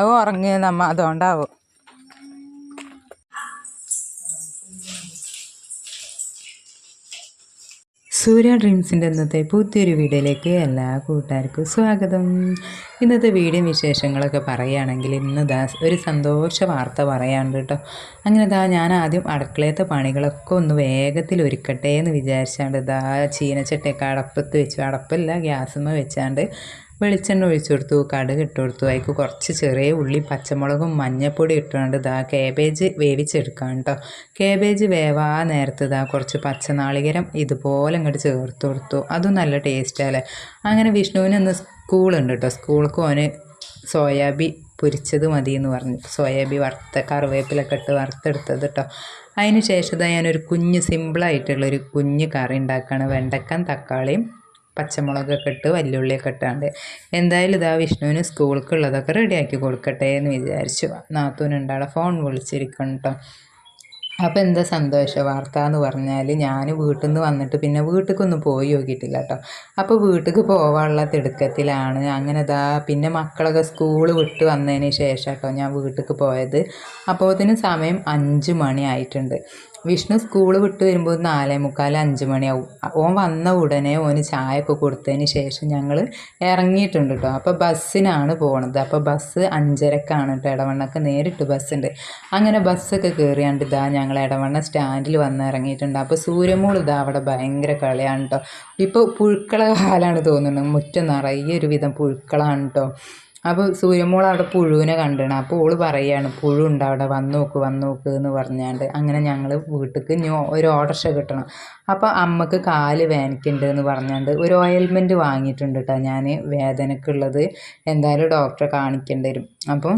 അത് ഉറങ്ങിയത് നമ്മ അതുകൊണ്ടാവും. സൂര്യ ഡ്രീംസിന്റെ ഇന്നത്തെ പുതിയൊരു വീഡിയോയിലേക്ക് എല്ലാ കൂട്ടുകാർക്കും സ്വാഗതം. ഇന്നത്തെ വീഡിയോ വിശേഷങ്ങളൊക്കെ പറയുകയാണെങ്കിൽ ഇന്ന് ദാ ഒരു സന്തോഷ വാർത്ത പറയാനുണ്ട് കേട്ടോ. അങ്ങനെ ദാ ഞാൻ ആദ്യം അടുക്കളയത്തെ പണികളൊക്കെ ഒന്ന് വേഗത്തിൽ ഒരുക്കട്ടെ എന്ന് വിചാരിച്ചാണ്ട് ദാ ചീനച്ചട്ടയൊക്കെ അടപ്പത്ത് വെച്ചു. അടപ്പല്ല ഗ്യാസുമ്മ വെച്ചാണ്ട് വെളിച്ചെണ്ണ ഒഴിച്ചു കൊടുത്തു കടുക് ഇട്ട് കൊടുത്തു. അതിക്ക് കുറച്ച് ചെറിയ ഉള്ളി പച്ചമുളകും മഞ്ഞൾപ്പൊടി ഇട്ടുകൊണ്ട് ഇതാ കേബേജ് വേവിച്ചെടുക്കാം കേട്ടോ കേബേജ് വേവാ നേരത്ത് ഇതാ കുറച്ച് പച്ചനാളികരം ഇതുപോലെ ഇങ്ങോട്ട് ചേർത്ത് കൊടുത്തു. അതും നല്ല ടേസ്റ്റാല്ലേ അങ്ങനെ വിഷ്ണുവിന് ഇന്ന് സ്കൂളുണ്ട് കേട്ടോ സ്കൂൾക്ക് ഓന് സോയാബി പൊരിച്ചത് മതി എന്ന് പറഞ്ഞു. സോയാബി വറുത്ത കറിവേപ്പിലൊക്കെ ഇട്ട് വറുത്തെടുത്തത് കേട്ടോ അതിന് ശേഷം ഞാനൊരു കുഞ്ഞ് സിമ്പിളായിട്ടുള്ളൊരു കുഞ്ഞ് കറി ഉണ്ടാക്കുകയാണ് വെണ്ടക്കം തക്കാളിയും പച്ചമുളകൊക്കെ ഇട്ട് വല്യുള്ളിയൊക്കെ ഇട്ടാണ്ട്. എന്തായാലും ഇതാ വിഷ്ണുവിന് സ്കൂൾക്കുള്ളതൊക്കെ റെഡിയാക്കി കൊടുക്കട്ടെ എന്ന് വിചാരിച്ചു. നാത്തൂനുണ്ടാളെ ഫോൺ വിളിച്ചിരിക്കണം കേട്ടോ അപ്പോൾ എന്താ സന്തോഷ വാർത്ത എന്ന് പറഞ്ഞാൽ ഞാൻ വീട്ടിൽ നിന്ന് വന്നിട്ട് പിന്നെ വീട്ടിലേക്കൊന്നും പോയി നോക്കിയിട്ടില്ല കേട്ടോ അപ്പോൾ വീട്ടിലേക്ക് പോകാനുള്ള തിടുക്കത്തിലാണ്. അങ്ങനെ ഇതാ പിന്നെ മക്കളൊക്കെ സ്കൂൾ വിട്ട് വന്നതിന് ശേഷം കേട്ടോ ഞാൻ വീട്ടിലേക്ക് പോയത്. അപ്പോൾ അതിന് സമയം അഞ്ച് മണി ആയിട്ടുണ്ട്. വിഷ്ണു സ്കൂൾ വിട്ട് വരുമ്പോൾ നാലേ മുക്കാൽ അഞ്ച് മണിയാവും. ഓൻ വന്ന ഉടനെ ഓന് ചായ ഒക്കെ കൊടുത്തതിന് ശേഷം ഞങ്ങൾ ഇറങ്ങിയിട്ടുണ്ട് കേട്ടോ അപ്പോൾ ബസ്സിനാണ് പോണത്. അപ്പോൾ ബസ് അഞ്ചരക്കാണ് കേട്ടോ ഇടവണ്ണക്ക് നേരിട്ട് ബസ്സുണ്ട്. അങ്ങനെ ബസ്സൊക്കെ കയറിയാണ്ട് ഇതാ ഞങ്ങൾ ഇടവണ്ണ സ്റ്റാൻഡിൽ വന്ന് ഇറങ്ങിയിട്ടുണ്ട് അപ്പോൾ സൂര്യമോൾ ഇതാ അവിടെ ഭയങ്കര കളിയാണ് കേട്ടോ ഇപ്പോൾ പുഴുക്കള കാലമാണ് തോന്നുന്നത് മുറ്റം നിറയെ ഒരുവിധം പുഴുക്കളാണ് കേട്ടോ അപ്പോൾ സൂര്യമോൾ അവിടെ പുഴുവിനെ കണ്ടാണ്. അപ്പോൾ ഓൾ പറയാണ് പുഴു അവിടെ വന്ന് നോക്ക് വന്ന് നോക്ക് എന്ന് പറഞ്ഞാണ്ട്. അങ്ങനെ ഞങ്ങൾ വീട്ടിലേക്ക് ഇനി ഒരു ഓർഡർഷ കിട്ടണം. അപ്പോൾ അമ്മയ്ക്ക് കാൽ വേനയ്ക്കുണ്ട് എന്ന് പറഞ്ഞാണ്ട് ഒരു ഓയിൽമെന്റ് വാങ്ങിയിട്ടുണ്ട് കേട്ടോ ഞാൻ വേദനക്കുള്ളത് എന്തായാലും ഡോക്ടറെ കാണിക്കേണ്ടി വരും. അപ്പം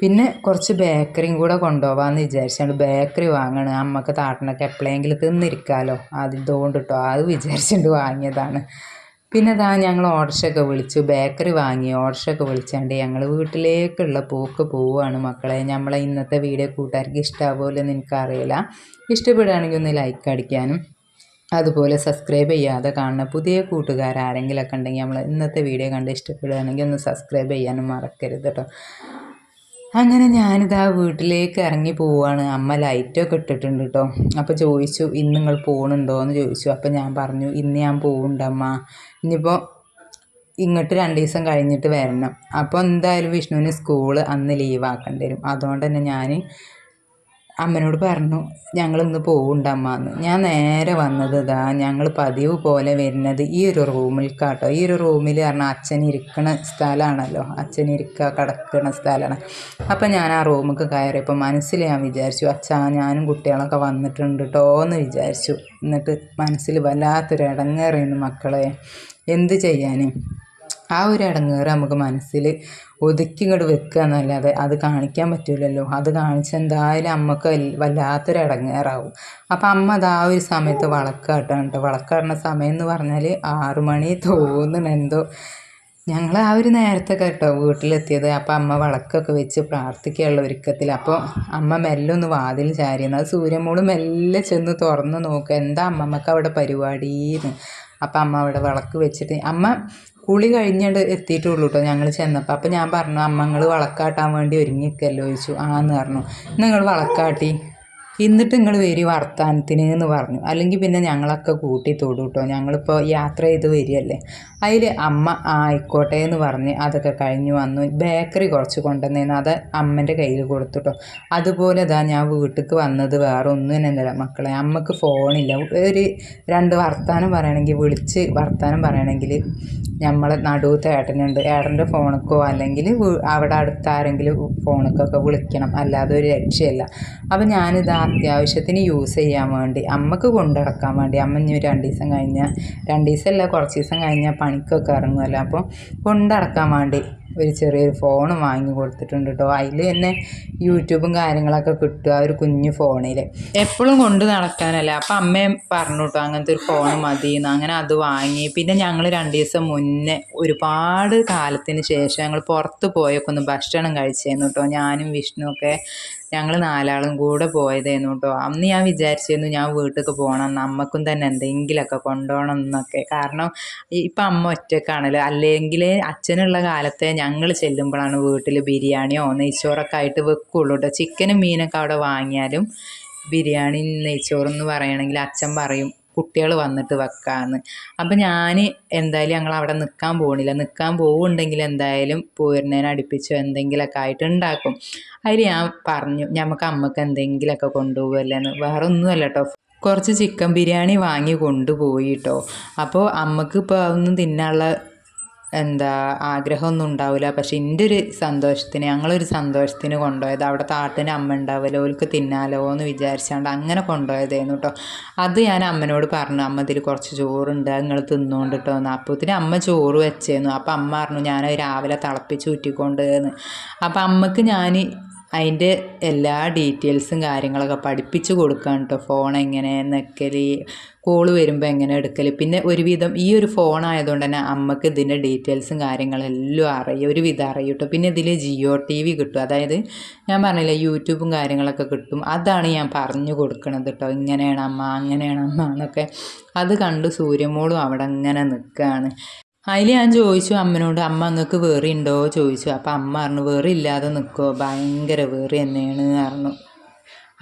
പിന്നെ കുറച്ച് ബേക്കറിയും കൂടെ കൊണ്ടുപോകാമെന്ന് വിചാരിച്ചാണ്ട് ബേക്കറി വാങ്ങണം. അമ്മയ്ക്ക് താട്ടനൊക്കെ എപ്പോഴെങ്കിലും തിന്നിരിക്കാമല്ലോ അത് ഇതുകൊണ്ട് കേട്ടോ അത് വിചാരിച്ചുകൊണ്ട് വാങ്ങിയതാണ്. പിന്നെ ഇതാ ഞങ്ങൾ ഓർഷൊക്കെ വിളിച്ചു. ബേക്കറി വാങ്ങി. ഓർഷൊക്കെ വിളിച്ചാണ്ട് ഞങ്ങൾ വീട്ടിലേക്കുള്ള പോക്ക് പോവുകയാണ് മക്കളെ. നമ്മളെ ഇന്നത്തെ വീഡിയോ കൂട്ടുകാർക്ക് ഇഷ്ടമാവുമല്ലോ എന്ന് എനിക്കറിയില്ല. ഇഷ്ടപ്പെടുകയാണെങ്കിൽ ഒന്ന് ലൈക്ക് അടിക്കാനും അതുപോലെ സബ്സ്ക്രൈബ് ചെയ്യാതെ കാണുന്ന പുതിയ കൂട്ടുകാർ ആരെങ്കിലുമൊക്കെ ഉണ്ടെങ്കിൽ നമ്മൾ ഇന്നത്തെ വീഡിയോ കണ്ട് ഇഷ്ടപ്പെടുകയാണെങ്കിൽ ഒന്ന് സബ്സ്ക്രൈബ് ചെയ്യാനും മറക്കരുത് കേട്ടോ അങ്ങനെ ഞാനിതാ വീട്ടിലേക്ക് ഇറങ്ങി പോവുകയാണ് അമ്മ ലൈറ്റൊക്കെ ഇട്ടിട്ടുണ്ട് കേട്ടോ അപ്പോൾ ചോദിച്ചു ഇന്ന് നിങ്ങൾ പോകണുണ്ടോ എന്ന് ചോദിച്ചു. അപ്പോൾ ഞാൻ പറഞ്ഞു ഇന്ന് ഞാൻ പോകുന്നുണ്ട് ഇനിയിപ്പോൾ ഇങ്ങോട്ട് രണ്ട് ദിവസം കഴിഞ്ഞിട്ട് വരണം. അപ്പോൾ എന്തായാലും വിഷ്ണുവിന് സ്കൂൾ അന്ന് ലീവ് ആക്കേണ്ടി വരും. അതുകൊണ്ട് തന്നെ ഞാൻ അമ്മനോട് പറഞ്ഞു ഞങ്ങൾ ഇന്ന് പോകണ്ടമ്മ എന്ന് ഞാൻ നേരെ വന്നത് ഇതാ ഞങ്ങൾ പതിവ് പോലെ വരുന്നത് ഈ ഒരു റൂമിൽ കാട്ടോ ഈ ഒരു റൂമിൽ പറഞ്ഞാൽ അച്ഛൻ ഇരിക്കണ സ്ഥലമാണല്ലോ അച്ഛൻ ഇരിക്കുക കിടക്കുന്ന സ്ഥലമാണ് അപ്പം ഞാൻ ആ റൂമിൽ കയറിയപ്പോൾ മനസ്സിൽ ഞാൻ വിചാരിച്ചു അച്ഛാ ഞാനും കുട്ടികളൊക്കെ വന്നിട്ടുണ്ട് കേട്ടോ എന്ന് വിചാരിച്ചു. എന്നിട്ട് മനസ്സിൽ വല്ലാത്തൊരു ഇടങ്ങേറിയുന്നു മക്കളെ. എന്ത് ചെയ്യാൻ ആ ഒരു ഇടങ്ങേറ് നമുക്ക് മനസ്സിൽ ഒതുക്കി ഇങ്ങോട്ട് വെക്കുക എന്നല്ലാതെ അത് കാണിക്കാൻ പറ്റില്ലല്ലോ അത് കാണിച്ച് എന്തായാലും അമ്മയ്ക്ക് വല്ലാത്തൊരു ഇടങ്ങേറാവും. അപ്പം അമ്മ അത് ആ ഒരു സമയത്ത് വളക്കാട്ടാണ് കേട്ടോ. വളക്കാടുന്ന സമയം എന്ന് പറഞ്ഞാൽ ആറു മണി തോന്നണം എന്തോ. ഞങ്ങൾ ആ ഒരു നേരത്തെ കേട്ടോ വീട്ടിലെത്തിയത്. അപ്പം അമ്മ വളക്കൊക്കെ വെച്ച് പ്രാർത്ഥിക്കുകയുള്ള ഒരുക്കത്തിൽ അപ്പോൾ അമ്മ മെല്ലെ ഒന്ന് വാതിൽ ചാരിയെന്ന് അത് സൂര്യമോൾ മെല്ലെ ചെന്ന് തുറന്ന് നോക്കുക എന്താ അമ്മമ്മക്ക് അവിടെ പരിപാടിയെന്ന് അപ്പം അമ്മ അവിടെ വിളക്ക് വെച്ചിട്ട്. അമ്മ കുളി കഴിഞ്ഞിട്ട് എത്തിയിട്ടുള്ളൂ കേട്ടോ ഞങ്ങൾ ചെന്നപ്പോൾ അപ്പോൾ ഞാൻ പറഞ്ഞു അമ്മങ്ങൾ വളക്കാട്ടാൻ വേണ്ടി ഒരുങ്ങിക്കല്ലോ ചോദിച്ചു. ആന്ന് പറഞ്ഞു. നിങ്ങൾ വളക്കാട്ടി. എന്നിട്ട് നിങ്ങൾ വരി വർത്താനത്തിന് എന്ന് പറഞ്ഞു. അല്ലെങ്കിൽ പിന്നെ ഞങ്ങളൊക്കെ കൂട്ടി തൊടും കേട്ടോ ഞങ്ങളിപ്പോൾ യാത്ര ചെയ്ത് വരികയല്ലേ. അതിൽ അമ്മ ആയിക്കോട്ടെ എന്ന് പറഞ്ഞ് അതൊക്കെ കഴിഞ്ഞ് വന്നു. ബേക്കറി കുറച്ച് കൊണ്ടുവന്നേന്ന്. അത് അമ്മന്റെ കയ്യിൽ കൊടുത്തു കേട്ടോ അതുപോലെ ഇതാ ഞാൻ വീട്ടിലേക്ക് വന്നത് വേറെ ഒന്നും തന്നെയല്ല മക്കളെ. അമ്മയ്ക്ക് ഫോണില്ല. ഒരു രണ്ട് വർത്താനം പറയണമെങ്കിൽ വിളിച്ച് വർത്താനം പറയണമെങ്കിൽ നമ്മളെ നടുവത്തെ ഏട്ടനുണ്ട്. ഏട്ടന്റെ ഫോണിക്കോ അല്ലെങ്കിൽ അവിടെ അടുത്ത ആരെങ്കിലും ഫോണിക്കൊക്കെ വിളിക്കണം. അല്ലാതെ ഒരു രക്ഷയല്ല. അപ്പം ഞാനിത് അത്യാവശ്യത്തിന് യൂസ് ചെയ്യാൻ വേണ്ടി അമ്മയ്ക്ക് കൊണ്ടിറക്കാൻ വേണ്ടി. അമ്മ ഇനി രണ്ട് ദിവസം കഴിഞ്ഞാൽ രണ്ട് ദിവസമല്ല കുറച്ച് ദിവസം കഴിഞ്ഞാൽ പണിക്കൊക്കെ ഇറങ്ങുമല്ലോ അപ്പോൾ കൊണ്ടിറക്കാൻ വേണ്ടി ഒരു ചെറിയൊരു ഫോൺ വാങ്ങി കൊടുത്തിട്ടുണ്ട് കേട്ടോ. അതിൽ തന്നെ യൂട്യൂബും കാര്യങ്ങളൊക്കെ കിട്ടുക ഒരു കുഞ്ഞു ഫോണിൽ എപ്പോഴും കൊണ്ട് നടക്കാനല്ല? അപ്പം അമ്മയും പറഞ്ഞു കേട്ടോ അങ്ങനത്തെ ഒരു ഫോൺ മതി എന്ന് അങ്ങനെ അത് വാങ്ങി. പിന്നെ ഞങ്ങൾ രണ്ട് ദിവസം മുന്നേ ഒരുപാട് കാലത്തിന് ശേഷം ഞങ്ങൾ പുറത്ത് പോയൊക്കെ ഒന്ന് ഭക്ഷണം കഴിച്ചേന്നു കേട്ടോ. ഞാനും വിഷ്ണു ഒക്കെ ഞങ്ങൾ നാലാളും കൂടെ പോയതേന്നു കേട്ടോ അന്ന് ഞാൻ വിചാരിച്ചിരുന്നു ഞാൻ വീട്ടിലേക്ക് പോകണം നമ്മക്കും തന്നെ എന്തെങ്കിലുമൊക്കെ കൊണ്ടുപോകണം എന്നൊക്കെ. കാരണം ഇപ്പം അമ്മ ഒറ്റക്കാണല്ലോ. അല്ലെങ്കിൽ അച്ഛനുള്ള കാലത്തെ ഞങ്ങൾ ചെല്ലുമ്പോഴാണ് വീട്ടിൽ ബിരിയാണിയോ നെയ്ച്ചോറൊക്കെ ആയിട്ട് വെക്കുള്ളൂ കേട്ടോ ചിക്കനും മീനൊക്കെ അവിടെ വാങ്ങിയാലും ബിരിയാണി നെയ്ച്ചോറെന്ന് പറയണമെങ്കിൽ അച്ഛൻ പറയും കുട്ടികൾ വന്നിട്ട് വെക്കാമെന്ന് അപ്പം ഞാൻ എന്തായാലും ഞങ്ങൾ അവിടെ നിൽക്കാൻ പോകണില്ല നിൽക്കാൻ പോവുണ്ടെങ്കിൽ എന്തായാലും പോരുന്നതിന് അടുപ്പിച്ചോ എന്തെങ്കിലുമൊക്കെ ആയിട്ട് ഉണ്ടാക്കും. അതിൽ ഞാൻ പറഞ്ഞു നമുക്ക് അമ്മയ്ക്ക് എന്തെങ്കിലുമൊക്കെ കൊണ്ടുപോകുമല്ലേന്ന് വേറെ ഒന്നുമല്ല കേട്ടോ കുറച്ച് ചിക്കൻ ബിരിയാണി വാങ്ങി കൊണ്ടുപോയി കേട്ടോ അപ്പോൾ അമ്മയ്ക്ക് ഇപ്പോൾ അതൊന്നും തിന്നാനുള്ള എന്താ ആഗ്രഹമൊന്നും ഉണ്ടാവില്ല. പക്ഷെ എന്റെ ഒരു സന്തോഷത്തിന് ഞങ്ങളൊരു സന്തോഷത്തിന് കൊണ്ടുപോയത് അവിടെ താട്ടിന് അമ്മ ഉണ്ടാവുമല്ലോ ഓൾക്ക് തിന്നാലോ എന്ന് വിചാരിച്ചാണ്ട് അങ്ങനെ കൊണ്ടുപോയതായിരുന്നു കേട്ടോ അത് ഞാൻ അമ്മനോട് പറഞ്ഞു അമ്മ ഇതിൽ കുറച്ച് ചോറുണ്ട് നിങ്ങൾ തിന്നുകൊണ്ട് കേട്ടോ എന്ന് അപ്പത്തിന് അമ്മ ചോറ് വെച്ചേന്നു. അപ്പം അമ്മ പറഞ്ഞു ഞാൻ രാവിലെ തിളപ്പിച്ച് ഊറ്റിക്കൊണ്ട് എന്ന് അപ്പം അമ്മയ്ക്ക് ഞാൻ അതിന്റെ എല്ലാ ഡീറ്റെയിൽസും കാര്യങ്ങളൊക്കെ പഠിപ്പിച്ച് കൊടുക്കാൻ കേട്ടോ ഫോൺ എങ്ങനെ നിൽക്കൽ കോൾ വരുമ്പോൾ എങ്ങനെ എടുക്കൽ പിന്നെ ഒരുവിധം ഈ ഒരു ഫോൺ ആയതുകൊണ്ട് തന്നെ അമ്മയ്ക്ക് ഇതിന്റെ ഡീറ്റെയിൽസും കാര്യങ്ങളെല്ലാം അറിയും ഒരുവിധം അറിയും കേട്ടോ പിന്നെ ഇതിൽ ജിയോ ടി വി കിട്ടും. അതായത് ഞാൻ പറഞ്ഞില്ലേ യൂട്യൂബും കാര്യങ്ങളൊക്കെ കിട്ടും. അതാണ് ഞാൻ പറഞ്ഞു കൊടുക്കണത് കേട്ടോ. ഇങ്ങനെയാണ് അമ്മ അങ്ങനെയാണ് അമ്മ എന്നൊക്കെ. അത് കണ്ട് സൂര്യമോളും അവിടെ അങ്ങനെ നിൽക്കുകയാണ് അതിൽ ഞാൻ ചോദിച്ചു അമ്മനോട് അമ്മ അങ്ങക്ക് വേറെ ഉണ്ടോ ചോദിച്ചു. അപ്പം അമ്മ പറഞ്ഞു വേറെ ഇല്ലാതെ നിൽക്കോ ഭയങ്കര വേറെ തന്നെയാണ് പറഞ്ഞു.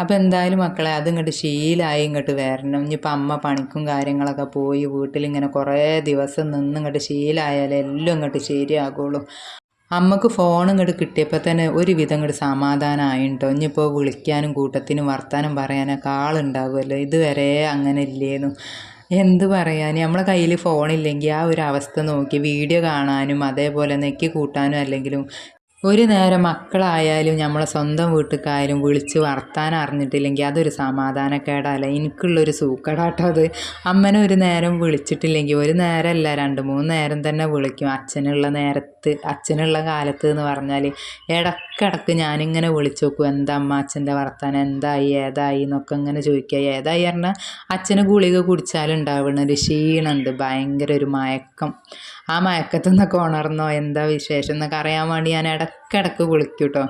അപ്പം എന്തായാലും മക്കളെ അത് ഇങ്ങോട്ട് ശീലമായി ഇങ്ങോട്ട് വരണം. ഇനിയിപ്പോൾ അമ്മ പണിക്കും കാര്യങ്ങളൊക്കെ പോയി വീട്ടിലിങ്ങനെ കുറേ ദിവസം നിന്ന് ഇങ്ങോട്ട് ശീലമായാലേ എല്ലാം ഇങ്ങോട്ട് ശരിയാകുള്ളൂ. അമ്മയ്ക്ക് ഫോൺ ഇങ്ങോട്ട് കിട്ടിയപ്പോൾ തന്നെ ഒരുവിധം ഇങ്ങോട്ട് സമാധാനമായിട്ടോ ഇനിയിപ്പോൾ വിളിക്കാനും കൂട്ടത്തിനും വർത്താനം പറയാനൊക്കെ ആളുണ്ടാകുമല്ലോ ഇതുവരെ അങ്ങനെ ഇല്ലേന്നു. എന്ത് പറയാൻ നമ്മളെ കയ്യിൽ ഫോണില്ലെങ്കിൽ ആ ഒരു അവസ്ഥ നോക്കി വീഡിയോ കാണാനും അതേപോലെ നെക്കി കൂട്ടാനും അല്ലെങ്കിലും ഒരു നേരം മക്കളായാലും നമ്മളെ സ്വന്തം വീട്ടുകാരും വിളിച്ച് വർത്താനം അറിഞ്ഞിട്ടില്ലെങ്കിൽ അതൊരു സമാധാനക്കേടല്ല? എനിക്കുള്ളൊരു സൂക്കടാട്ടോ അത്. അമ്മനെ ഒരു നേരം വിളിച്ചിട്ടില്ലെങ്കിൽ ഒരു നേരമല്ല രണ്ട് മൂന്ന് നേരം തന്നെ വിളിക്കും. അച്ഛനുള്ള നേരത്ത് അച്ഛനുള്ള കാലത്ത് എന്ന് പറഞ്ഞാൽ ഇടക്കിടക്ക് ഞാനിങ്ങനെ വിളിച്ചു നോക്കും എന്താ അമ്മ അച്ഛന്റെ വർത്താനം? എന്തായി? ഏതായി? എന്നൊക്കെ ഇങ്ങനെ ചോദിക്കുക. ഏതായി പറഞ്ഞാൽ അച്ഛന് ഗുളിക കുടിച്ചാലുണ്ടാവുന്ന ഒരു ക്ഷീണമുണ്ട് ഭയങ്കര ഒരു മയക്കം. ആ മയക്കത്തു നിന്നൊക്കെ ഉണർന്നോ? എന്താ വിശേഷം? എന്നൊക്കെ അറിയാൻ വേണ്ടി ഞാൻ ഇടക്കിടക്ക് വിളിക്കും കേട്ടോ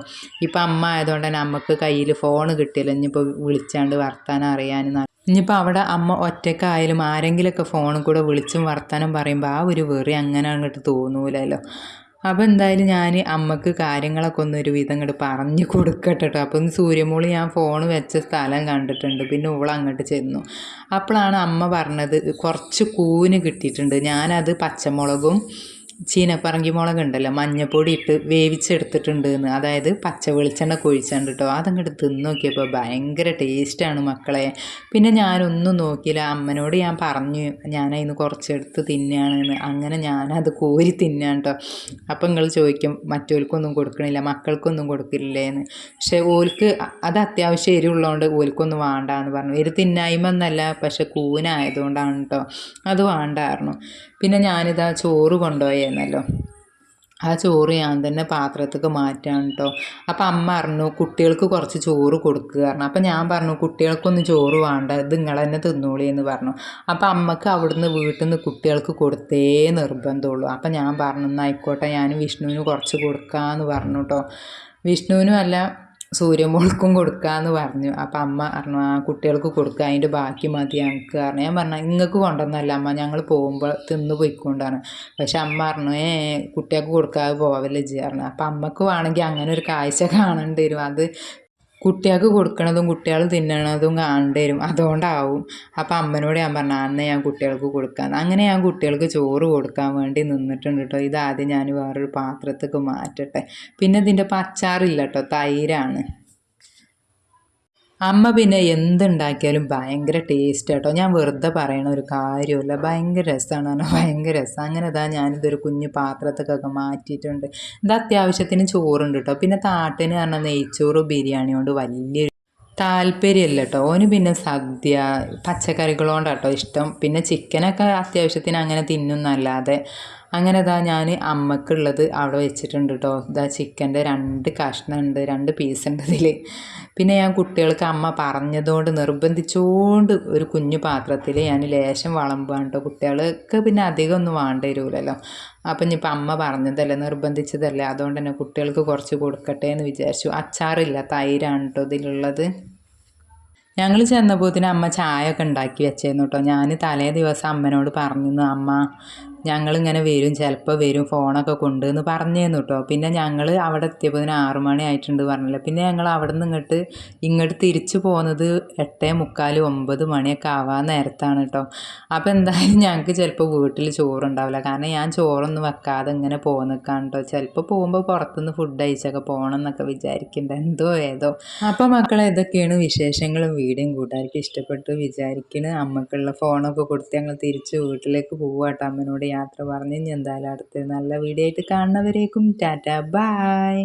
ഇപ്പം അമ്മ ആയതുകൊണ്ട് തന്നെ അമ്മയ്ക്ക് കയ്യിൽ ഫോൺ കിട്ടിയില്ല. ഇനിയിപ്പോൾ വിളിച്ചാണ്ട് വർത്താനം അറിയാൻ ഇനിയിപ്പോൾ അവിടെ അമ്മ ഒറ്റക്കായാലും ആരെങ്കിലുമൊക്കെ ഫോണിൽ കൂടെ വിളിച്ചും വർത്താനം പറയുമ്പോൾ ആ ഒരു വെറി അങ്ങനെ അങ്ങോട്ട് തോന്നൂലല്ലോ. അപ്പോൾ എന്തായാലും ഞാൻ അമ്മയ്ക്ക് കാര്യങ്ങളൊക്കെ ഒന്ന് ഒരു വിധം അങ്ങോട്ട് പറഞ്ഞു കൊടുക്കട്ടെ കേട്ടോ അപ്പം സൂര്യമോൾ ഞാൻ ഫോൺ വെച്ച സ്ഥലം കണ്ടിട്ടുണ്ട്. പിന്നെ ഓൾ അങ്ങോട്ട് ചെന്നു. അപ്പോഴാണ് അമ്മ പറഞ്ഞത് കുറച്ച് കൂന് കിട്ടിയിട്ടുണ്ട്. ഞാനത് പച്ചമുളകും ചീനപ്പറങ്കി മുളക് ഉണ്ടല്ലോ മഞ്ഞപ്പൊടി ഇട്ട് വേവിച്ചെടുത്തിട്ടുണ്ട് എന്ന് അതായത് പച്ച വെളിച്ചെണ്ണ കൊഴിച്ചാണ്ട് കേട്ടോ അതങ്ങോട്ട് തിന്ന് നോക്കിയപ്പോൾ ഭയങ്കര ടേസ്റ്റാണ് മക്കളെ. പിന്നെ ഞാനൊന്നും നോക്കിയില്ല. അമ്മനോട് ഞാൻ പറഞ്ഞു ഞാനതിന് കുറച്ചെടുത്ത് തിന്നാണെന്ന്. അങ്ങനെ ഞാനത് കോരി തിന്നാൻ കേട്ടോ അപ്പം നിങ്ങൾ ചോദിക്കും മറ്റോൽക്കൊന്നും കൊടുക്കണില്ല മക്കൾക്കൊന്നും കൊടുക്കില്ലേന്ന്. പക്ഷേ ഓൽക്ക് അത് അത്യാവശ്യം എരിവുള്ളതുകൊണ്ട് ഓൽക്കൊന്നും വേണ്ട എന്ന് പറഞ്ഞു. എരി തിന്നായ്മ എന്നല്ല പക്ഷെ കൂനായതുകൊണ്ടാണ് കേട്ടോ അത് വേണ്ടായിരുന്നു പിന്നെ ഞാനിതാ ചോറ് കൊണ്ടുപോയെന്നല്ലോ. ആ ചോറ് ഞാൻ തന്നെ പാത്രത്തേക്ക് മാറ്റാണ് കേട്ടോ അപ്പം അമ്മ പറഞ്ഞു കുട്ടികൾക്ക് കുറച്ച് ചോറ് കൊടുക്കുക പറഞ്ഞു. അപ്പം ഞാൻ പറഞ്ഞു കുട്ടികൾക്കൊന്നും ചോറ് വേണ്ട ഇത് നിങ്ങൾ തന്നെ തിന്നോളി എന്ന് പറഞ്ഞു. അപ്പം അമ്മയ്ക്ക് അവിടുന്ന് വീട്ടിൽ നിന്ന് കുട്ടികൾക്ക് കൊടുത്തേ നിർബന്ധമുള്ളൂ അപ്പം ഞാൻ പറഞ്ഞു എന്നായിക്കോട്ടെ ഞാൻ വിഷ്ണുവിന് കുറച്ച് കൊടുക്കാമെന്ന് പറഞ്ഞു കേട്ടോ വിഷ്ണുവിനും അല്ല സൂര്യമോൾക്കും കൊടുക്കാമെന്ന് പറഞ്ഞു. അപ്പം അമ്മ പറഞ്ഞു ആ കുട്ടികൾക്ക് കൊടുക്കുക അതിന്റെ ബാക്കി മതി ഞങ്ങൾക്ക് പറഞ്ഞു. ഞാൻ പറഞ്ഞു നിങ്ങൾക്ക് കൊണ്ടുവന്നല്ല അമ്മ ഞങ്ങൾ പോകുമ്പോൾ തിന്ന് പോയിക്കൊണ്ടാണ് പക്ഷെ അമ്മ പറഞ്ഞു ഏ കുട്ടികൾക്ക് കൊടുക്കാതെ പോവല്ലേ ചെയ്യാറുണ്ട് അപ്പം അമ്മയ്ക്ക് വേണമെങ്കിൽ അങ്ങനെ ഒരു കാഴ്ച കാണേണ്ടി വരും. അത് കുട്ടികൾക്ക് കൊടുക്കണതും കുട്ടികൾ തിന്നണതും കാണേണ്ടി വരും അതുകൊണ്ടാവും. അപ്പം അമ്മനോട് ഞാൻ പറഞ്ഞു അന്ന് ഞാൻ കുട്ടികൾക്ക് കൊടുക്കാൻ അങ്ങനെ ഞാൻ കുട്ടികൾക്ക് ചോറ് കൊടുക്കാൻ വേണ്ടി നിന്നിട്ടുണ്ട് കേട്ടോ ഇതാദ്യം ഞാൻ വേറൊരു പാത്രത്തേക്ക് മാറ്റട്ടെ. പിന്നെ ഇതിന്റെ പച്ചാറില്ല കേട്ടോ തൈരാണ്. അമ്മ പിന്നെ എന്തുണ്ടാക്കിയാലും ഭയങ്കര ടേസ്റ്റ് കേട്ടോ ഞാൻ വെറുതെ പറയണ ഒരു കാര്യമില്ല ഭയങ്കര രസമാണ് പറഞ്ഞാൽ ഭയങ്കര രസം. അങ്ങനെ ഇതാ ഞാനിതൊരു കുഞ്ഞു പാത്രത്തൊക്കെ മാറ്റിയിട്ടുണ്ട്. ഇത് അത്യാവശ്യത്തിന് ചോറുണ്ട് കേട്ടോ പിന്നെ താട്ടിന് പറഞ്ഞാൽ നെയ്ച്ചോറ് ബിരിയാണി കൊണ്ട് വലിയ താല്പര്യമല്ല കേട്ടോ ഓന് പിന്നെ സദ്യ പച്ചക്കറികളോണ്ടാട്ടോ ഇഷ്ടം. പിന്നെ ചിക്കനൊക്കെ അത്യാവശ്യത്തിന് അങ്ങനെ തിന്നുന്നല്ലാതെ അങ്ങനെ ഇതാ ഞാൻ അമ്മക്കുള്ളത് അവിടെ വെച്ചിട്ടുണ്ട് കേട്ടോ ഇതാ ചിക്കന്റെ രണ്ട് കഷ്ണമുണ്ട് രണ്ട് പീസ് ഉണ്ട് ഇതിൽ പിന്നെ ഞാൻ കുട്ടികൾക്ക് അമ്മ പറഞ്ഞതുകൊണ്ട് നിർബന്ധിച്ചുകൊണ്ട് ഒരു കുഞ്ഞു പാത്രത്തിൽ ഞാൻ ലേശം വളമ്പാണ് കേട്ടോ കുട്ടികൾക്ക് പിന്നെ അധികം ഒന്നും വേണ്ട വരുമല്ലോ അപ്പം ഇനിയിപ്പോൾ അമ്മ പറഞ്ഞതല്ലേ നിർബന്ധിച്ചതല്ലേ? അതുകൊണ്ട് തന്നെ കുട്ടികൾക്ക് കുറച്ച് കൊടുക്കട്ടെ എന്ന് വിചാരിച്ചു. അച്ചാറില്ല തൈരാണ് കേട്ടോ ഇതിലുള്ളത്. ഞങ്ങൾ ചെന്നപ്പോത്തിന് അമ്മ ചായ ഒക്കെ ഉണ്ടാക്കി വെച്ചേന്നു കേട്ടോ ഞാൻ തലേ ദിവസം അമ്മനോട് പറഞ്ഞിരുന്നു അമ്മ ഞങ്ങളിങ്ങനെ വരും ചിലപ്പോൾ വരും ഫോണൊക്കെ കൊണ്ട് എന്ന് പറഞ്ഞേന്നു കേട്ടോ പിന്നെ ഞങ്ങൾ അവിടെ എത്തിയപ്പോൾ ആറു മണി ആയിട്ടുണ്ട് പറഞ്ഞില്ല. പിന്നെ ഞങ്ങൾ അവിടെ നിന്ന് ഇങ്ങോട്ട് ഇങ്ങോട്ട് തിരിച്ചു പോകുന്നത് എട്ടേ മുക്കാൽ ഒമ്പത് മണിയൊക്കെ ആവാൻ നേരത്താണ് കേട്ടോ അപ്പോൾ എന്തായാലും ഞങ്ങൾക്ക് ചിലപ്പോൾ വീട്ടിൽ ചോറുണ്ടാവില്ല. കാരണം ഞാൻ ചോറൊന്നും വെക്കാതെ ഇങ്ങനെ പോകുന്ന നിൽക്കാൻ കേട്ടോ ചിലപ്പോൾ പോകുമ്പോൾ പുറത്തുനിന്ന് ഫുഡ് അയച്ചൊക്കെ പോകണം എന്നൊക്കെ വിചാരിക്കേണ്ട. എന്തോ ഏതോ. അപ്പോൾ മക്കളെ ഇതൊക്കെയാണ് വിശേഷങ്ങളും. വീടും കൂട്ടുകാർക്ക് ഇഷ്ടപ്പെട്ടു വിചാരിക്കണ്. അമ്മക്കുള്ള ഫോണൊക്കെ കൊടുത്ത് ഞങ്ങൾ തിരിച്ച് വീട്ടിലേക്ക് പോവാട്ടോ. അമ്മനോട് യാത്ര പറഞ്ഞ് ഇനി എന്തായാലും അടുത്ത നല്ല വീഡിയോ ആയിട്ട് കാണുന്നവരേക്കും ടാറ്റ ബായ്